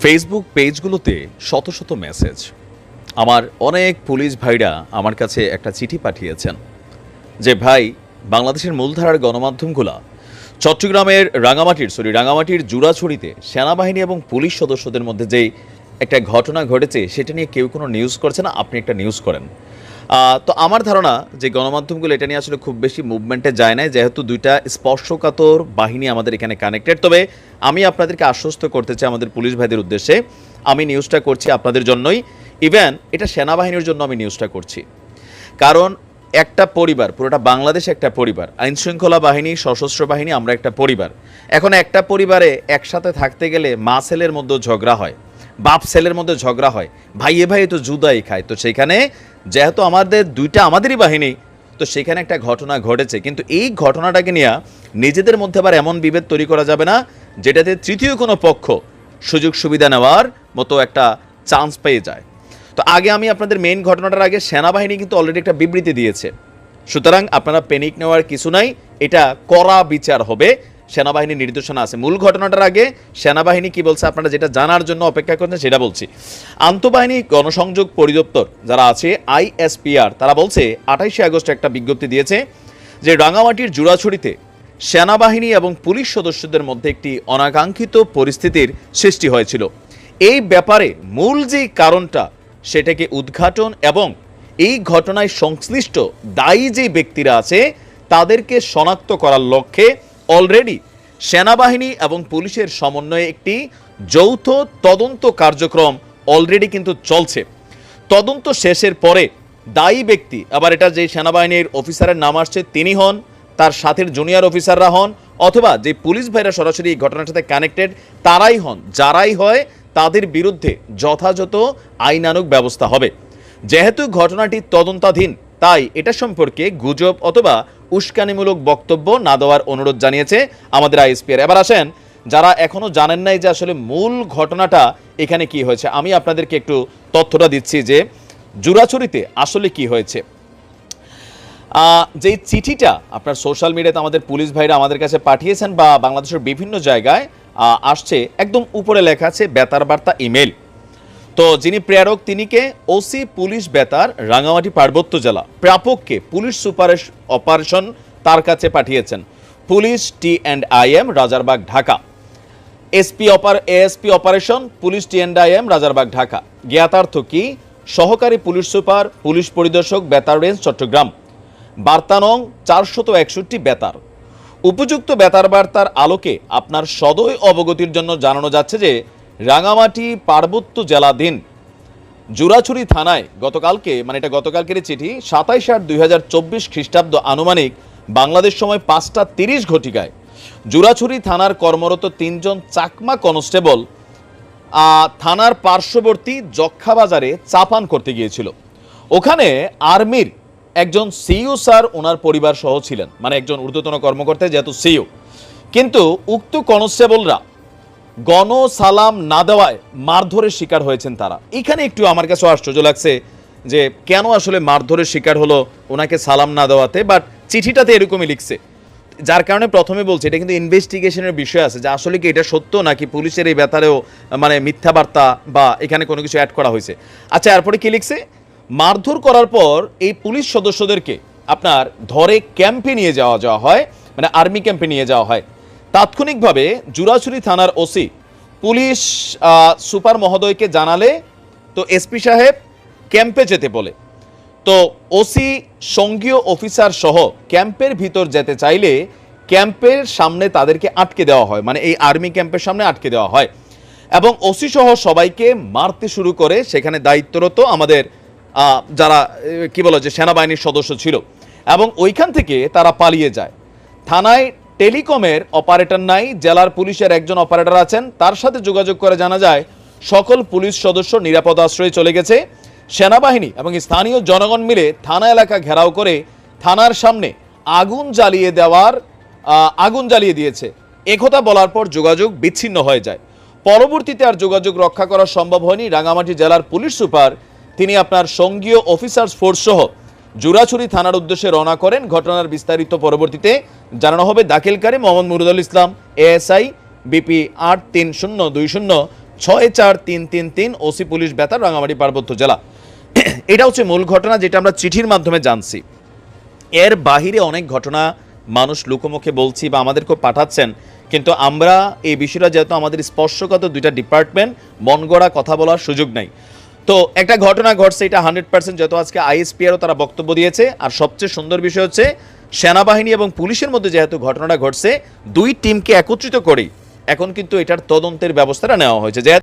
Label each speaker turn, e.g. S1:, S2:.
S1: Facebook পেজগুলোতে শত শত message আমার অনেক পুলিশ ভাইরা আমার কাছে একটা চিঠি পাঠিয়েছেন যে, ভাই, বাংলাদেশের মূলধারার গণমাধ্যমগুলা চট্টগ্রামের রাঙামাটির সরি রাঙামাটির জুড়াছড়িতে সেনাবাহিনী এবং পুলিশ সদস্যদের মধ্যে যে একটা ঘটনা ঘটেছে, সেটা নিয়ে কেউ কোনো নিউজ করছে না, আপনি একটা নিউজ করেন। তো আমার ধারণা যে গণমাধ্যমগুলো এটা নিয়ে আসলে খুব বেশি মুভমেন্টে যায় না যেহেতু দুইটা স্পর্শকাতর বাহিনী আমাদের এখানে কানেক্টেড তবে আমি আপনাদেরকে আশ্বস্ত করতে চাই আমাদের পুলিশ ভাইদের উদ্দেশ্যে, আমি নিউজটা করছি আপনাদের জন্যই। ইভেন এটা সেনাবাহিনীর জন্য আমি নিউজটা করছি। কারণ একটা পরিবার, পুরোটা বাংলাদেশ একটা পরিবার আইন শৃঙ্খলা বাহিনী, সশস্ত্র বাহিনী, আমরা একটা পরিবার। এখন একটা পরিবারে একসাথে থাকতে গেলে মা ছেলের মধ্যে ঝগড়া হয়, বাপ ছেলের মধ্যে ঝগড়া হয়, ভাইয়ে ভাইয়ে তো জুদাই খায়। তো সেখানে যেহেতু আমাদের দুইটা আমাদেরই বাহিনী, তো সেখানে একটা ঘটনা ঘটেছে। কিন্তু এই ঘটনাটাকে নিয়ে নিজেদের মধ্যে আবার এমন বিভেদ তৈরি করা যাবে না, যেটাতে তৃতীয় কোনো পক্ষ সুযোগ সুবিধা নেওয়ার মতো একটা চান্স পেয়ে যায়। তো আগে আমি আপনাদের মেইন ঘটনাটার আগে সেনাবাহিনী কিন্তু অলরেডি একটা বিবৃতি দিয়েছে। সুতরাং আপনারা পেনিক নেওয়ার কিছু নাই, এটা কড়া বিচার হবে। সেনাবাহিনীর নির্দেশনা আছে। মূল ঘটনাটার আগে সেনাবাহিনী কি বলছে? আপনারা যেটা জানার জন্য অপেক্ষা করছেন সেটা বলছি। আন্তঃবাহিনী গণসংযোগ পরিদপ্তর যারা আছে, আইএসপিআর, তারা বলছে, আঠাইশে আগস্ট একটা বিজ্ঞপ্তি দিয়েছে যে রাঙামাটির জুড়াছড়িতে সেনাবাহিনী এবং পুলিশ সদস্যদের মধ্যে একটি অনাকাঙ্ক্ষিত পরিস্থিতির সৃষ্টি হয়েছিল। এই ব্যাপারে মূল যে কারণটা, সেটাকে উদ্ঘাটন এবং এই ঘটনায় সংশ্লিষ্ট দায়ী যে ব্যক্তিরা আছে, তাদেরকে শনাক্ত করার লক্ষ্যে অলরেডি সেনাবাহিনী এবং পুলিশের সমন্বয়ে একটি যৌথ তদন্ত কার্যক্রম অলরেডি কিন্তু চলছে। তদন্ত শেষের পরে দায়ী ব্যক্তি, আবার এটা যে সেনাবাহিনীর অফিসারের নাম আসছে, তিনি হন, তার সাথের জুনিয়র অফিসাররা হন, অথবা যে পুলিশ ভাইরা সরাসরি এই ঘটনার সাথে কানেক্টেড তারাই হন। যারাই হয়, তাদের বিরুদ্ধে যথাযথ আইনানুগ ব্যবস্থা হবে। যেহেতু ঘটনাটি তদন্তাধীন, তাই এটা সম্পর্কে গুজব অথবা উস্কানিমূলক বক্তব্য না দেওয়ার অনুরোধ জানিয়েছে আমাদের আইএসপিআর। এবার আসেন, যারা এখনও জানেন নাই যে আসলে মূল ঘটনাটা এখানে কি হয়েছে, আমি আপনাদেরকে একটু তথ্যটা দিচ্ছি যে জুরাছড়িতে আসলে কি হয়েছে। যেই চিঠিটা আপনার সোশ্যাল মিডিয়াতে আমাদের পুলিশ ভাইরা আমাদের কাছে পাঠিয়েছেন বা বাংলাদেশের বিভিন্ন জায়গায় আসছে, একদম উপরে লেখা আছে, বেতার বার্তা ইমেল তো যিনি প্রেরক, তিনিকে ওসি পুলিশ বেতার, রাঙামাটি পার্বত্য জেলা। প্রাপককে পুলিশ সুপার অপারেশন তার কাছে পাঠিয়েছেন। Police T and I M Rajarbagh, Dhaka. SP অপার ASP operation, police T and I M Rajarbagh, Dhaka. জ্ঞাতার্থ কি? সহকারী পুলিশ সুপার, পুলিশ পরিদর্শক, বেতার রেঞ্জ, চট্টগ্রাম। বার্তা নং চারশত একষট্টি, বেতার। উপযুক্ত বেতার বার্তার আলোকে আপনার সদয় অবগতির জন্য জানানো যাচ্ছে যে রাঙামাটি পার্বত্য জেলাধীন জুরাছুরি থানায় গতকালকে মানে এটা গতকালকের চিঠি, সাতাইশ আট দুই হাজার চব্বিশ খ্রিস্টাব্দ আনুমানিক বাংলাদেশ সময় পাঁচটা তিরিশ ঘটিকায়। জুরাছুরি থানার কর্মরত তিনজন চাকমা কনস্টেবল থানার পার্শ্ববর্তী যক্ষা বাজারে চাপান করতে গিয়েছিল। ওখানে আর্মির একজন সিইও স্যার ওনার পরিবার সহ ছিলেন মানে একজন ঊর্ধ্বতন কর্মকর্তা যেহেতু সিইও। কিন্তু উক্ত কনস্টেবলরা গণ সালাম না দেওয়ায় মারধরের শিকার হয়েছেন তারা। এখানে একটু আমার কাছে আশ্চর্য লাগছে যে কেন আসলে মারধরের শিকার হলো ওনাকে সালাম না দেওয়াতে বাট চিঠিটাতে এরকমই লিখছে। যার কারণে প্রথমে বলছে, এটা কিন্তু ইনভেস্টিগেশনের বিষয় আছে, যে আসলে কি এটা সত্য নাকি পুলিশের এই ব্যাপারেও মানে মিথ্যা বার্তা বা এখানে কোনো কিছু অ্যাড করা হয়েছে। আচ্ছা এরপরে কি লিখছে? মারধর করার পর এই পুলিশ সদস্যদেরকে আপনার ধরে ক্যাম্পে নিয়ে যাওয়া যাওয়া হয় মানে আর্মি ক্যাম্পে নিয়ে যাওয়া হয়। তাৎক্ষণিকভাবে জুরাছড়ি থানার ওসি পুলিশ সুপার মহোদয়কে জানালে তো এসপি সাহেব ক্যাম্পে যেতে বলে। তো ওসি, সঙ্গীয় অফিসার সহ ক্যাম্পের ভিতর যেতে চাইলে ক্যাম্পের সামনে তাদেরকে আটকে দেওয়া হয় মানে এই আর্মি ক্যাম্পের সামনে আটকে দেওয়া হয়। এবং ওসি সহ সবাইকে মারতে শুরু করে সেখানে দায়িত্বরত আমাদের যারা কি বলে যে সেনাবাহিনীর সদস্য ছিল। এবং ওইখান থেকে তারা পালিয়ে যায়। থানায় টেলিকমের অপারেটর নাই, জেলার পুলিশের একজন অপারেটর আছেন। তার সাথে যোগাযোগ করে জানা যায়, সকল পুলিশ সদস্য নিরাপদ আশ্রয়ে চলে গেছে। সেনাবাহিনী এবং স্থানীয় জনগণ মিলে থানা এলাকা ঘেরাও করে থানার সামনে আগুন জ্বালিয়ে দেওয়ার আগুন জ্বালিয়ে দিয়েছে। একথা বলার পর যোগাযোগ বিচ্ছিন্ন হয়ে যায়। পরবর্তীতে আর যোগাযোগ রক্ষা করা সম্ভব হয়নি। রাঙামাটি জেলার পুলিশ সুপার, তিনি আপনার সঙ্গীয় অফিসার্স ফোর্স সহ জুরাছড়ি থানার উদ্দেশ্যে রওনা করেন। ঘটনার বিস্তারিত পরবর্তীতে জানানো হবে দাখিলকারী মোহাম্মদ মুরুদুল ইসলাম, এএসআই, বিপি আট তিন শূন্য দুই শূন্য, ছয় চার তিন তিন তিন, ওসি পুলিশ বেতার রাঙামাটি পার্বত্য জেলা। এটা হচ্ছে মূল ঘটনা যেটা আমরা চিঠির মাধ্যমে জানছি। এর বাহিরে অনেক ঘটনা মানুষ লোকমুখে বলছি বা আমাদেরকেও পাঠাচ্ছেন, কিন্তু আমরা এই বিষয়টা যেহেতু আমাদের স্পর্শগত দুইটা ডিপার্টমেন্ট মন গড়া কথা বলার সুযোগ নাই। তো একটা ঘটনা ঘটছে, এটা হান্ড্রেড পার্সেন্ট যত আজকে আইএসপিআরও তারা বক্তব্য দিয়েছে। আর সবচেয়ে সুন্দর বিষয় হচ্ছে, সেনাবাহিনী এবং পুলিশের মধ্যে যেহেতু ঘটনাটা ঘটছে, দুই টিমকে একত্রিত করে এখন কিন্তু এটার তদন্তের ব্যবস্থাটা নেওয়া হয়েছে। যে